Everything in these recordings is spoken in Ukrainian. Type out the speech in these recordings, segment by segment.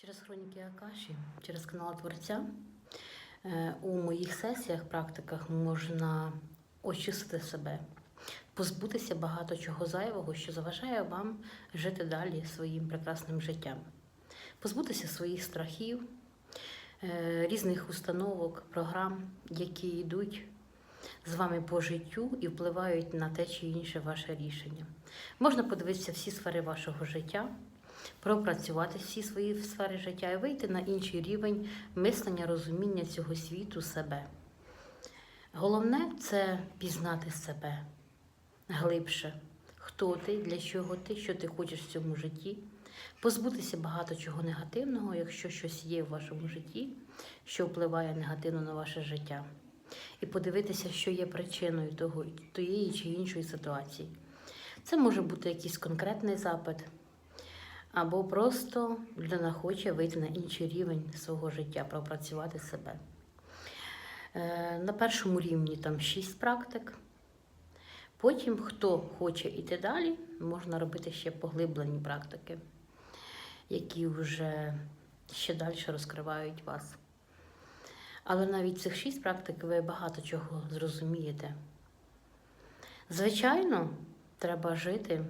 Через хроніки Акаші, через канал Творця е, у моїх сесіях, практиках можна очистити себе, позбутися багато чого зайвого, що заважає вам жити далі своїм прекрасним життям, позбутися своїх страхів, е, різних установок, програм, які йдуть з вами по життю і впливають на те чи інше ваше рішення. Можна подивитися всі сфери вашого життя пропрацювати всі свої сфери життя і вийти на інший рівень мислення, розуміння цього світу себе. Головне це пізнати себе глибше, хто ти, для чого ти, що ти хочеш в цьому житті, позбутися багато чого негативного, якщо щось є в вашому житті, що впливає негативно на ваше життя, і подивитися, що є причиною того, тієї чи іншої ситуації. Це може бути якийсь конкретний запит, або просто людина хоче вийти на інший рівень свого життя, пропрацювати себе. Е, На першому рівні там шість практик. Потім, хто хоче йти далі, можна робити ще поглиблені практики, які вже ще далі розкривають вас. Але навіть цих шість практик ви багато чого зрозумієте. Звичайно, треба жити,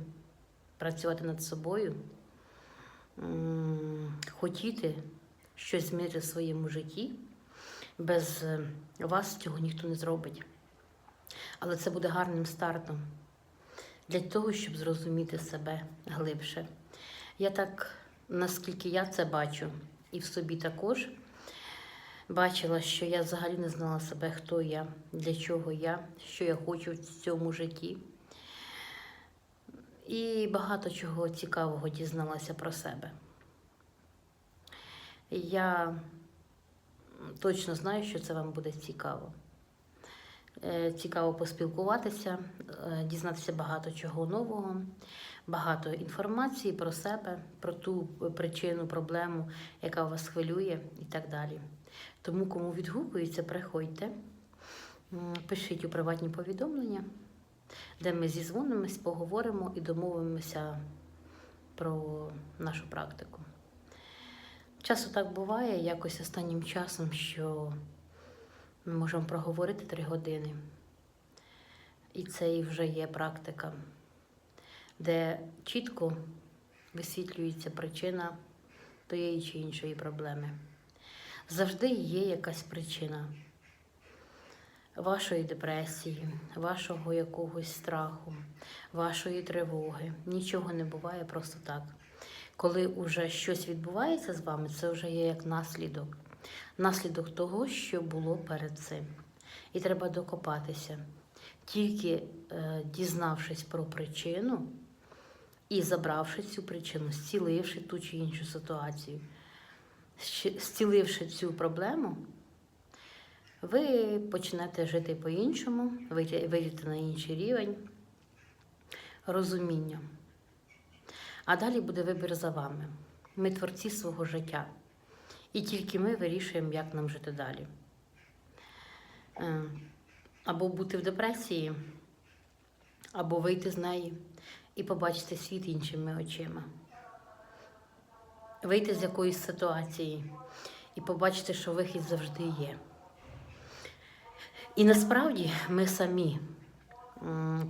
працювати над собою, хотіти щось змінити в своєму житті. Без е, вас цього ніхто не зробить. Але це буде гарним стартом для того, щоб зрозуміти себе глибше. Я так, наскільки я це бачу, і в собі також бачила, що я взагалі не знала себе, хто я, для чого я, що я хочу в цьому житті. І багато чого цікавого дізналася про себе. Я точно знаю, що це вам буде цікаво. Е, Цікаво поспілкуватися, е, дізнатися багато чого нового, багато інформації про себе, про ту причину, проблему, яка вас хвилює, і так далі. Тому, кому відгукується, приходьте, пишіть у приватні повідомлення, де ми зізвонимось, поговоримо і домовимося про нашу практику. Часто так буває, якось останнім часом, що ми можемо проговорити три години. І це і вже є практика, де чітко висвітлюється причина тієї чи іншої проблеми. Завжди є якась причина вашої депресії, вашого якогось страху, вашої тривоги. Нічого не буває просто так. Коли вже щось відбувається з вами, це вже є як наслідок. Наслідок того, що було перед цим. І треба докопатися. Тільки е, дізнавшись про причину і забравши цю причину, зціливши ту чи іншу ситуацію, зціливши цю проблему, ви почнете жити по-іншому, вийдете на інший рівень розуміння. А далі буде вибір за вами. Ми творці свого життя. І тільки ми вирішуємо, як нам жити далі. Е, Або бути в депресії, або вийти з неї і побачити світ іншими очима. Вийти з якоїсь ситуації і побачити, що вихід завжди є. І насправді ми самі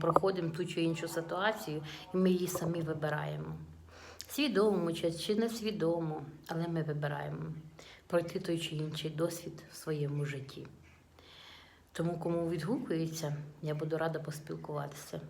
проходимо ту чи іншу ситуацію, і ми її самі вибираємо. Свідомо чи, чи несвідомо, але ми вибираємо пройти той чи інший досвід в своєму житті. Тому, кому відгукується, я буду рада поспілкуватися.